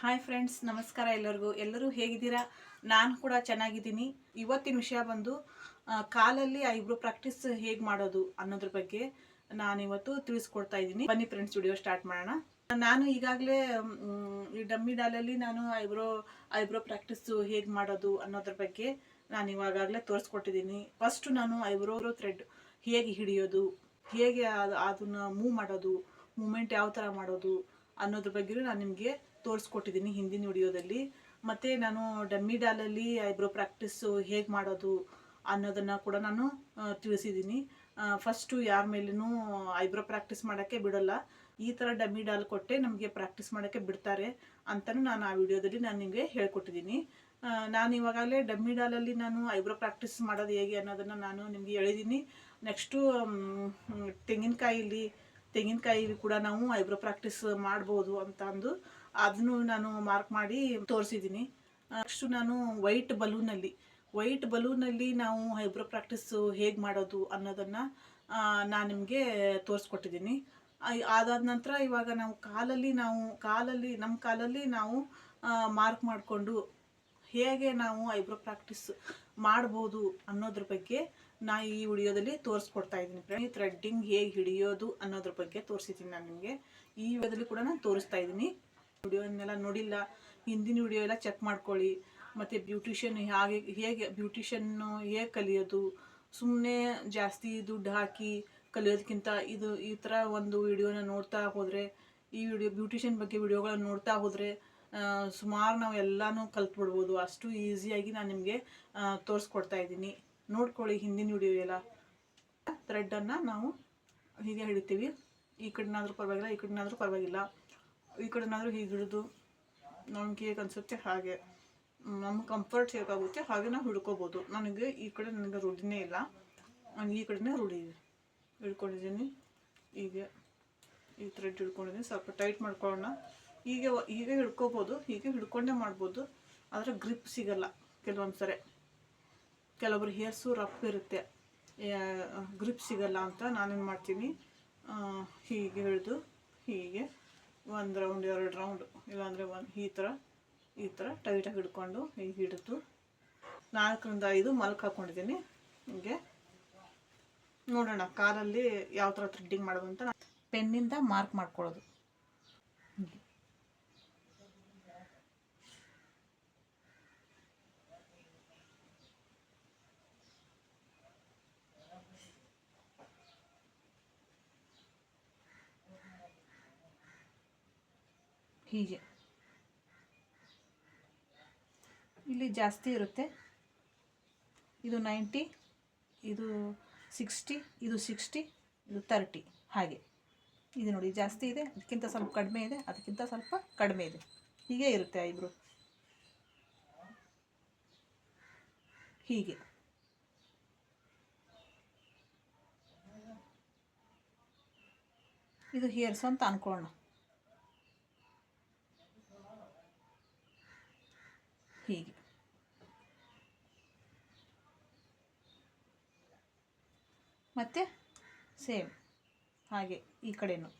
Hi friends ನಮಸ್ಕಾರ ಎಲ್ಲರಿಗೂ. ಎಲ್ಲರೂ ಹೇಗಿದ್ದೀರಾ? ನಾನು ಕೂಡ ಚೆನ್ನಾಗಿದ್ದೀನಿ. ಇವತ್ತಿನ ವಿಷಯ ಬಂದು ಕಾಲಲ್ಲಿ ಐಬ್ರೋ ಪ್ರಾಕ್ಟೀಸ್ ಹೇಗೆ ಮಾಡೋದು ಅನ್ನೋದ್ರ ಬಗ್ಗೆ ನಾನಿವತ್ತು ತಿಳಿಸ್ಕೊಡ್ತಾ ಇದ್ದೀನಿ. ಬನ್ನಿ ಫ್ರೆಂಡ್ಸ್ ವಿಡಿಯೋ ಸ್ಟಾರ್ಟ್ ಮಾಡೋಣ. ನಾನು ಈಗಾಗಲೇ ಈ ಡಮ್ಮಿ ಡಾಲಲ್ಲಿ ನಾನು ಐಬ್ರೋ ಐಬ್ರೋ ಪ್ರಾಕ್ಟೀಸು ಹೇಗೆ ಮಾಡೋದು ಅನ್ನೋದ್ರ ಬಗ್ಗೆ ನಾನು ಇವಾಗಲೇ ತೋರಿಸ್ಕೊಟ್ಟಿದ್ದೀನಿ. ಫಸ್ಟು ನಾನು ಐಬ್ರೋ ಥ್ರೆಡ್ ಹೇಗೆ ಹಿಡಿಯೋದು, ಹೇಗೆ ಅದನ್ನ ಮೂವ್ ಮಾಡೋದು ಮೂಮೆಂಟ್ ಯಾವ ಥರ ಮಾಡೋದು ಅನ್ನೋದ್ರ ಬಗ್ಗೆಯೂ ನಾನು ನಿಮಗೆ ತೋರಿಸ್ಕೊಟ್ಟಿದ್ದೀನಿ ಹಿಂದಿನ ವಿಡಿಯೋದಲ್ಲಿ. ಮತ್ತು ನಾನು ಡಮ್ಮಿ ಡಾಲಲ್ಲಿ ಐಬ್ರೋ ಪ್ರಾಕ್ಟೀಸು ಹೇಗೆ ಮಾಡೋದು ಅನ್ನೋದನ್ನು ಕೂಡ ನಾನು ತಿಳಿಸಿದ್ದೀನಿ. ಫಸ್ಟು ಯಾರ ಮೇಲೂ ಐಬ್ರೋ ಪ್ರಾಕ್ಟೀಸ್ ಮಾಡೋಕ್ಕೆ ಬಿಡೋಲ್ಲ. ಈ ಥರ ಡಮ್ಮಿ ಡಾಲ್ ಕೊಟ್ಟೆ ನಮಗೆ ಪ್ರಾಕ್ಟೀಸ್ ಮಾಡೋಕ್ಕೆ ಬಿಡ್ತಾರೆ ಅಂತಲೂ ನಾನು ಆ ವಿಡಿಯೋದಲ್ಲಿ ನಾನು ನಿಮಗೆ ಹೇಳ್ಕೊಟ್ಟಿದ್ದೀನಿ. ನಾನು ಇವಾಗಲೇ ಡಮ್ಮಿ ಡಾಲಲ್ಲಿ ನಾನು ಐಬ್ರೋ ಪ್ರಾಕ್ಟೀಸ್ ಮಾಡೋದು ಹೇಗೆ ಅನ್ನೋದನ್ನು ನಾನು ನಿಮಗೆ ಹೇಳಿದ್ದೀನಿ. ನೆಕ್ಸ್ಟು ತೆಂಗಿನಕಾಯಿಲಿ ತೆಂಗಿನಕಾಯಿ ಕೂಡ ನಾವು ಐಬ್ರೋ ಪ್ರಾಕ್ಟೀಸ್ ಮಾಡ್ಬೋದು ಅಂತ ಅಂದು ಅದನ್ನು ನಾನು ಮಾರ್ಕ್ ಮಾಡಿ ತೋರಿಸಿದ್ದೀನಿ ನೆಕ್ಸ್ಟು ನಾನು ವೈಟ್ ಬಲೂನಲ್ಲಿ ವೈಟ್ ಬಲೂನಲ್ಲಿ ನಾವು ಐಬ್ರೋ ಪ್ರಾಕ್ಟೀಸು ಹೇಗೆ ಮಾಡೋದು ಅನ್ನೋದನ್ನು ನಾನು ನಿಮಗೆ ತೋರಿಸ್ಕೊಟ್ಟಿದ್ದೀನಿ ಅದಾದ ನಂತರ ಇವಾಗ ನಾವು ಕಾಲಲ್ಲಿ ನಾವು, ಕಾಲಲ್ಲಿ ನಮ್ಮ ಕಾಲಲ್ಲಿ ನಾವು ಮಾರ್ಕ್ ಮಾಡಿಕೊಂಡು ಹೇಗೆ ನಾವು ಐಬ್ರೋ ಪ್ರಾಕ್ಟೀಸ್ ಮಾಡ್ಬೋದು ಅನ್ನೋದ್ರ ಬಗ್ಗೆ ನಾ ಈ ವಿಡಿಯೋದಲ್ಲಿ ತೋರಿಸ್ಕೊಡ್ತಾ ಇದ್ದೀನಿ ಫ್ರೆಂಡ್ ಥ್ರೆಡ್ಡಿಂಗ್ ಹೇಗೆ ಹಿಡಿಯೋದು ಅನ್ನೋದ್ರ ಬಗ್ಗೆ ತೋರಿಸಿದ್ದೀನಿ ನಾನು ನಿಮಗೆ. ಈ ವಿಡಿಯೋದಲ್ಲಿ ಕೂಡ ನಾನು ತೋರಿಸ್ತಾ ಇದ್ದೀನಿ. ವಿಡಿಯೋನೆಲ್ಲ ನೋಡಿಲ್ಲ. ಹಿಂದಿನ ವಿಡಿಯೋ ಎಲ್ಲ ಚೆಕ್ ಮಾಡ್ಕೊಳ್ಳಿ. ಮತ್ತು ಬ್ಯೂಟಿಷಿಯನ್ ಹೇಗೆ ಹೇಗೆ ಬ್ಯೂಟಿಷನ್ನು ಹೇಗೆ ಕಲಿಯೋದು? ಸುಮ್ಮನೆ ಜಾಸ್ತಿ ದುಡ್ಡು ಹಾಕಿ ಕಲಿಯೋದಕ್ಕಿಂತ ಇದು ಈ ಥರ ಒಂದು ವಿಡಿಯೋನ ನೋಡ್ತಾ ಹೋದರೆ, ಈ ವಿಡಿಯೋ ಬ್ಯೂಟಿಷಿಯನ್ ಬಗ್ಗೆ ವಿಡಿಯೋಗಳನ್ನ ನೋಡ್ತಾ ಹೋದರೆ ಸುಮಾರು ನಾವು ಎಲ್ಲನೂ ಕಲ್ತ್ಬಿಡ್ಬೋದು. ಅಷ್ಟು ಈಸಿಯಾಗಿ ನಾನು ನಿಮಗೆ ತೋರಿಸ್ಕೊಡ್ತಾ ಇದ್ದೀನಿ. ನೋಡ್ಕೊಳ್ಳಿ ಹಿಂದಿನ ವಿಡಿಯೋ ಎಲ್ಲ. ಥ್ರೆಡ್ಡನ್ನು ನಾವು ಹೀಗೆ ಹಿಡಿತೀವಿ. ಈ ಕಡೆನಾದರೂ ಪರವಾಗಿಲ್ಲ, ಈ ಕಡೆನಾದರೂ ಪರವಾಗಿಲ್ಲ. ಈ ಕಡೆನಾದರೂ ಹೀಗೆ ಹಿಡಿದು ನಮ್ಗೆ ಹೇಗೆ ಅನಿಸುತ್ತೆ ಹಾಗೆ. ನಮ್ಗೆ ಕಂಫರ್ಟ್ ಹೇಗಾಗುತ್ತೆ ಹಾಗೆ ನಾವು ಹಿಡ್ಕೋಬೋದು. ನನಗೆ ಈ ಕಡೆ ನನಗೆ ರೂಢಿನೇ ಇಲ್ಲ. ನಾನು ಈ ಕಡೆನೇ ರೂಢಿ ಹಿಡ್ಕೊಂಡಿದ್ದೀನಿ. ಹೀಗೆ ಈ ಥ್ರೆಡ್ ಹಿಡ್ಕೊಂಡಿದ್ದೀನಿ. ಸ್ವಲ್ಪ ಟೈಟ್ ಮಾಡ್ಕೊಳ್ಳೋಣ. ಹೀಗೆ ಹೀಗೆ ಹಿಡ್ಕೋಬೋದು, ಹೀಗೆ ಹಿಡ್ಕೊಂಡೇ ಮಾಡ್ಬೋದು. ಆದರೆ ಗ್ರಿಪ್ ಸಿಗಲ್ಲ ಕೆಲವೊಂದು ಸರಿ ಕೆಲವೊಬ್ರು ಹೇರ್ಸು ರಫ್ ಇರುತ್ತೆ. ಗ್ರಿಪ್ ಸಿಗಲ್ಲ ಅಂತ ನಾನೇನು ಮಾಡ್ತೀನಿ? ಹೀಗೆ ಹಿಡಿದು, ಹೀಗೆ ಒಂದು ರೌಂಡ್ ಎರಡು ರೌಂಡ್ ಇಲ್ಲಾಂದರೆ ಒಂದು ಈ ಥರ ಈ ಥರ ಟೈಟಾಗಿ ಹಿಡ್ಕೊಂಡು ಹೀಗೆ ಹಿಡಿದು ನಾಲ್ಕರಿಂದ ಐದು ಮಲ್ಕ್ ಹಾಕ್ಕೊಂಡಿದ್ದೀನಿ ಹಿಂಗೆ ನೋಡೋಣ, ಕಾಲಲ್ಲಿ ಯಾವ ಥರ ಥ್ರೆಡ್ಡಿಂಗ್ ಮಾಡೋದು ಅಂತ ಪೆನ್ನಿಂದ ಮಾರ್ಕ್ ಮಾಡ್ಕೊಳ್ಳೋದು ಹೀಗೆ ಹೀಗೆ. ಇಲ್ಲಿ ಜಾಸ್ತಿ ಇರುತ್ತೆ. ಇದು ನೈಂಟಿ, ಇದು ಸಿಕ್ಸ್ಟಿ ಇದು ಸಿಕ್ಸ್ಟಿ, ಇದು ತರ್ಟಿ. ಹಾಗೆ. ಇದು ನೋಡಿ, ಜಾಸ್ತಿ ಇದೆ, ಅದಕ್ಕಿಂತ ಸ್ವಲ್ಪ ಕಡಿಮೆ ಇದೆ, ಅದಕ್ಕಿಂತ ಸ್ವಲ್ಪ ಕಡಿಮೆ ಇದೆ. ಹೀಗೆ ಇರುತ್ತೆ ಐಬ್ರೋ ಹೀಗೆ. ಇದು ಹೇರ್ಸು ಅಂತ ಅನ್ಕೊಳ್ಳೋಣ. ಹೀಗೆ. ಮತ್ತು ಸೇಮ್ ಹಾಗೆ ಈ ಕಡೆನೂ.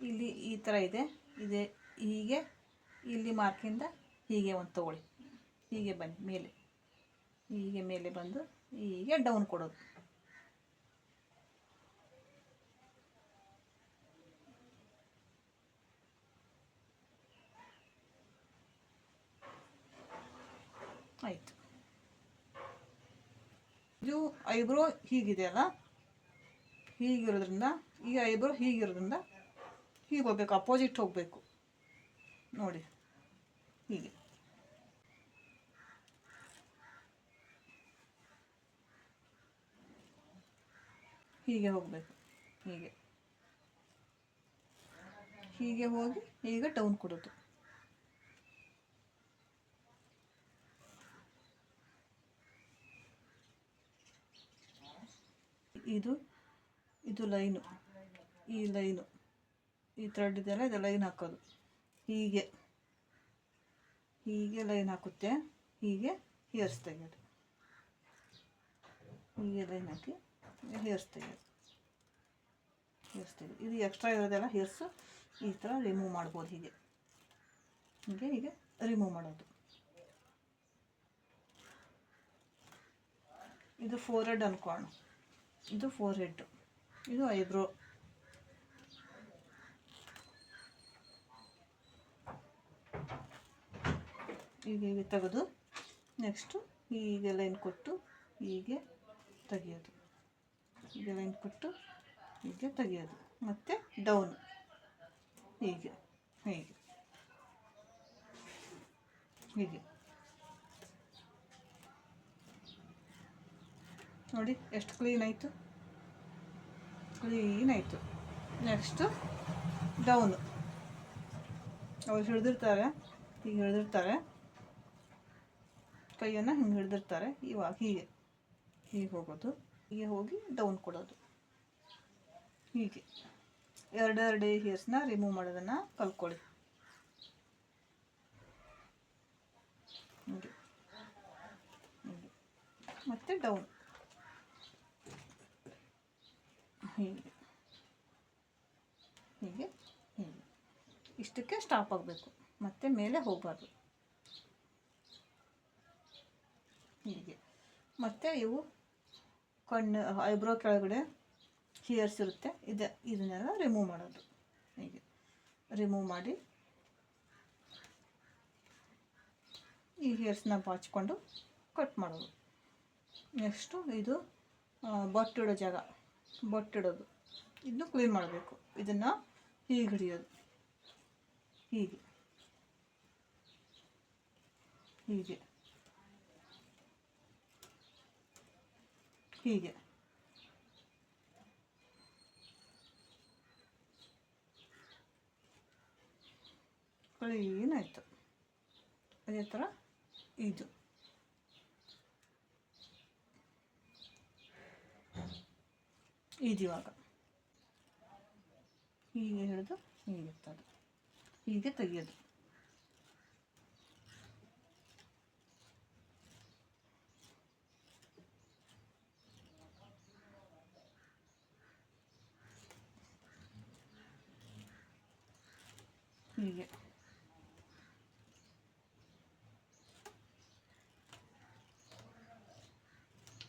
ಇಲ್ಲಿ ಈ ಥರ ಇದೆ ಇದೆ ಹೀಗೆ, ಇಲ್ಲಿ ಮಾರ್ಕಿಂದ ಹೀಗೆ ಒಂದು ತಗೊಳ್ಳಿ. ಹೀಗೆ ಬನ್ನಿ, ಮೇಲೆ. ಹೀಗೆ ಮೇಲೆ ಬಂದು ಹೀಗೆ ಡೌನ್ ಕೊಡೋದು ಆಯಿತು ಇದು ಐಬ್ರೋ ಹೀಗಿದೆಯಲ್ಲ ಹೀಗಿರೋದ್ರಿಂದ, ಈ ಐಬ್ರೋ ಹೀಗಿರೋದ್ರಿಂದ ಹೀಗೆ ಹೋಗ್ಬೇಕು ಅಪೋಸಿಟ್ ಹೋಗಬೇಕು. ನೋಡಿ, ಹೀಗೆ. ಹೀಗೆ ಹೋಗಬೇಕು, ಹೀಗೆ. ಹೀಗೆ ಹೋಗಿ ಈಗ ಡೌನ್ ಕೊಡೋದು ಇದು ಇದು ಲೈನು, ಈ ಲೈನು, ಈ ಥ್ರೆಡ್ ಇದೆಯಲ್ಲ, ಇದು ಲೈನ್ ಹಾಕೋದು. ಹೀಗೆ ಹೀಗೆ ಲೈನ್ ಹಾಕುತ್ತೆ, ಹೀಗೆ ಹೇರ್ಸ್ ತೆಗೆಯೋದು. ಹೀಗೆ ಲೈನ್ ಹಾಕಿ ಹೇರ್ಸ್ ತೆಗೆಯೋದು. ಹೇರ್ಸ್ ತೆಗೆಯೋದು. ಇದು ಎಕ್ಸ್ಟ್ರಾ ಇರೋದೆಲ್ಲ ಹೇರ್ಸು ಈ ಥರ ರಿಮೂವ್ ಮಾಡ್ಬೋದು ಹೀಗೆ. ಹೀಗೆ ಹೀಗೆ ರಿಮೂವ್ ಮಾಡೋದು. ಇದು ಫೋರ್ ಹೆಡ್ ಅನ್ಕೋಣ ಇದು ಫೋರ್ ಹೆಡ್ ಇದು ಐಬ್ರೋ. ಈಗ ಹೀಗೆ ತೆಗೆದು ನೆಕ್ಸ್ಟು ಹೀಗೆ ಲೈನ್ ಕೊಟ್ಟು ಹೀಗೆ ತೆಗೆಯೋದು. ಹೀಗೆ ಲೈನ್ ಕೊಟ್ಟು ಹೀಗೆ ತೆಗೆಯೋದು. ಮತ್ತು ಡೌನ್ ಹೀಗೆ ಹೀಗೆ ಹೀಗೆ. ನೋಡಿ, ಎಷ್ಟು ಕ್ಲೀನ್ ಆಯಿತು? ಕ್ಲೀನ್ ಆಯಿತು. ನೆಕ್ಸ್ಟು ಡೌನು ಅವ್ರು ಹಿಡಿದಿರ್ತಾರೆ, ಹೀಗೆ ಹಿಡಿದಿರ್ತಾರೆ. ಕೈಯನ್ನು ಹಿಂಗೆ ಹಿಡಿದಿರ್ತಾರೆ, ಇವಾಗ ಹೀಗೆ. ಹೀಗೆ ಹೋಗೋದು, ಹೀಗೆ ಹೋಗಿ ಡೌನ್ ಕೊಡೋದು. ಹೀಗೆ. ಎರಡೆರಡು ಹೇರ್ಸ್ನ ರಿಮೂವ್ ಮಾಡೋದನ್ನು ಕಲ್ಕೊಳ್ಳಿ ಹೀಗೆ ಹೀಗೆ ಮತ್ತು ಡೌನ್ ಹೀಗೆ. ಹೀಗೆ ಹೀಗೆ. ಇಷ್ಟಕ್ಕೆ ಸ್ಟಾಪ್ ಆಗಬೇಕು. ಮತ್ತೆ ಮೇಲೆ ಹೋಗಬಾರ್ದು. ಹೀಗೆ. ಮತ್ತು ಇವು ಕಣ್ಣು ಐಬ್ರೋ ಕೆಳಗಡೆ ಹಿಯರ್ಸ್ ಇರುತ್ತೆ. ಇದೆ, ಇದನ್ನೆಲ್ಲ ರಿಮೂವ್ ಮಾಡೋದು. ಹೀಗೆ. ರಿಮೂವ್ ಮಾಡಿ ಈ ಹಿಯರ್ಸ್ನ ಬಾಚ್ಕೊಂಡು ಕಟ್ ಮಾಡೋದು. ನೆಕ್ಸ್ಟು ಇದು ಬಟ್ಟಿಡೋ ಜಾಗ. ಬೊಟ್ಟಿಡೋದು. ಇದನ್ನು ಕ್ಲೀನ್ ಮಾಡಬೇಕು. ಇದನ್ನು ಹೀಗೆ ಹಿಡಿಯೋದು. ಹೀಗೆ. ಹೀಗೆ. ಹೀಗೆ. ಕ್ಲೀನ್ ಆಯಿತು ಅದೇ ಥರ ಇದು. ಇದಿವಾಗ. ಹೀಗೆ ಹಿಡಿದು ಹೀಗೆ ಎತ್ತೋದು ಹೀಗೆ ತೆಗಿಯೋದು. ಹೀಗೆ.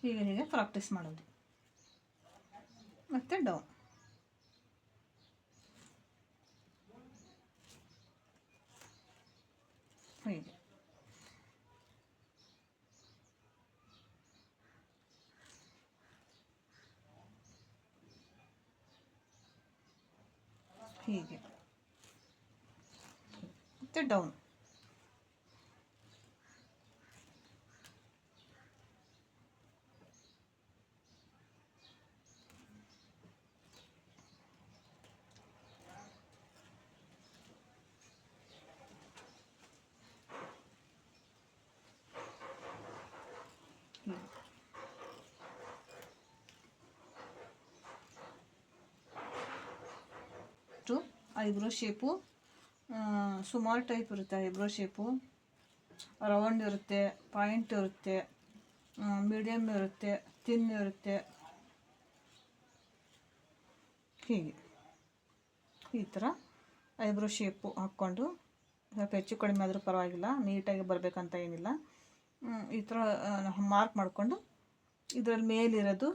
ಈಗ ಹೀಗೆ ಪ್ರಾಕ್ಟೀಸ್ ಮಾಡೋದು. ಮತ್ತು ಡೌನ್ ಹೀಗೆ ಹೀಗೆ ಮತ್ತು ಡೌನ್ ಹೀಗೆ ಟು ಐಬ್ರೋ ಶೇಪು ಸುಮಾರು ಟೈಪ್ ಇರುತ್ತೆ ಐಬ್ರೋ ಶೇಪು. ರೌಂಡ್ ಇರುತ್ತೆ, ಪಾಯಿಂಟ್ ಇರುತ್ತೆ ಮೀಡಿಯಮ್ ಇರುತ್ತೆ ತಿನ್ ಇರುತ್ತೆ. ಹೀಗೆ. ಈ ಥರ ಐಬ್ರೋ ಶೇಪು ಹಾಕ್ಕೊಂಡು, ಸ್ವಲ್ಪ ಹೆಚ್ಚು ಕಡಿಮೆ ಆದರೂ ಪರವಾಗಿಲ್ಲ, ನೀಟಾಗಿ ಬರಬೇಕಂತ ಏನಿಲ್ಲ. ಈ ಥರ ಮಾರ್ಕ್ ಮಾಡಿಕೊಂಡು ಇದರಲ್ಲಿ ಮೇಲಿರೋದು,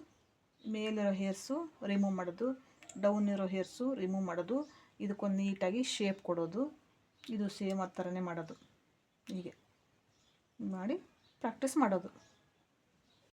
ಮೇಲಿರೋ ಹೇರ್ಸು ರಿಮೂವ್ ಮಾಡೋದು ಡೌನ್ ಇರೋ ಹೇರ್ಸು ರಿಮೂವ್ ಮಾಡೋದು ಇದಕ್ಕೊಂದು ನೀಟಾಗಿ ಶೇಪ್ ಕೊಡೋದು. ಇದು ಸೇಮ್ ಆ ಥರನೇ ಮಾಡೋದು. ಹೀಗೆ. ಮಾಡಿ ಪ್ರಾಕ್ಟೀಸ್ ಮಾಡೋದು.